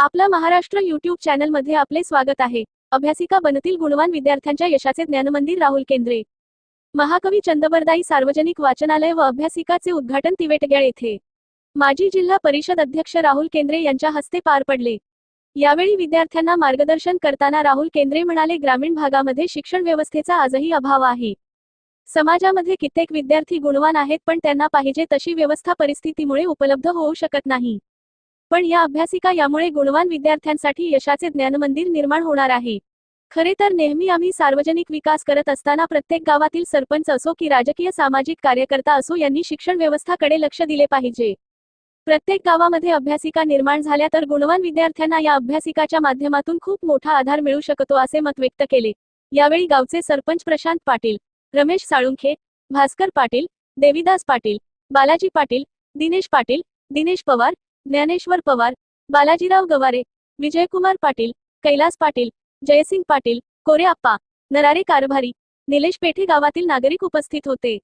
आपला महाराष्ट्र युट्यूब चॅनलमध्ये आपले स्वागत आहे. अभ्यासिका बनतील गुणवान विद्यार्थ्यांच्या यशाचे ज्ञानमंदिर राहुल केंद्रे. महाकवी चंदबरदाई सार्वजनिक वाचनालय व अभ्यासिकाचे उद्घाटन तिवेटग्याळ येथे. माजी जिल्हा परिषद अध्यक्ष राहुल केंद्रे यांच्या हस्ते पार पडले. यावेळी विद्यार्थ्यांना मार्गदर्शन करताना राहुल केंद्रे म्हणाले ग्रामीण भागामध्ये शिक्षण व्यवस्थेचा आजही अभाव आहे. समाजामध्ये कित्येक विद्यार्थी गुणवान आहेत पण त्यांना पाहिजे तशी व्यवस्था परिस्थितीमुळे उपलब्ध होऊ शकत नाही. पण या अभ्यासिका यामुळे गुणवान विद्यार्थ्यांसाठी यशाचे ज्ञानमंदिर निर्माण होणार आहे. खरे तर नेहमी आम्ही सार्वजनिक विकास करत असताना प्रत्येक गावातील सरपंच असो की राजकीय सामाजिक कार्यकर्ता असो यांनी शिक्षण व्यवस्थाकडे लक्ष दिले पाहिजे. प्रत्येक गावामध्ये अभ्यासिका निर्माण झाल्या तर गुणवान विद्यार्थ्यांना या अभ्यासिकाच्या माध्यमातून खूप मोठा आधार मिळू शकतो असे मत व्यक्त केले. यावेळी गावचे सरपंच प्रशांत पाटील रमेश साळुंखे भास्कर पाटील देविदास पाटील बालाजी पाटील दिनेश पाटील दिनेश पवार ज्ञानेश्वर पवार बालाजीराव गवारे विजयकुमार पाटील कैलास पाटील जयसिंग पाटील कोरे आप्पा नरारे कारभारी निलेश पेठे गावातील नागरिक उपस्थित होते.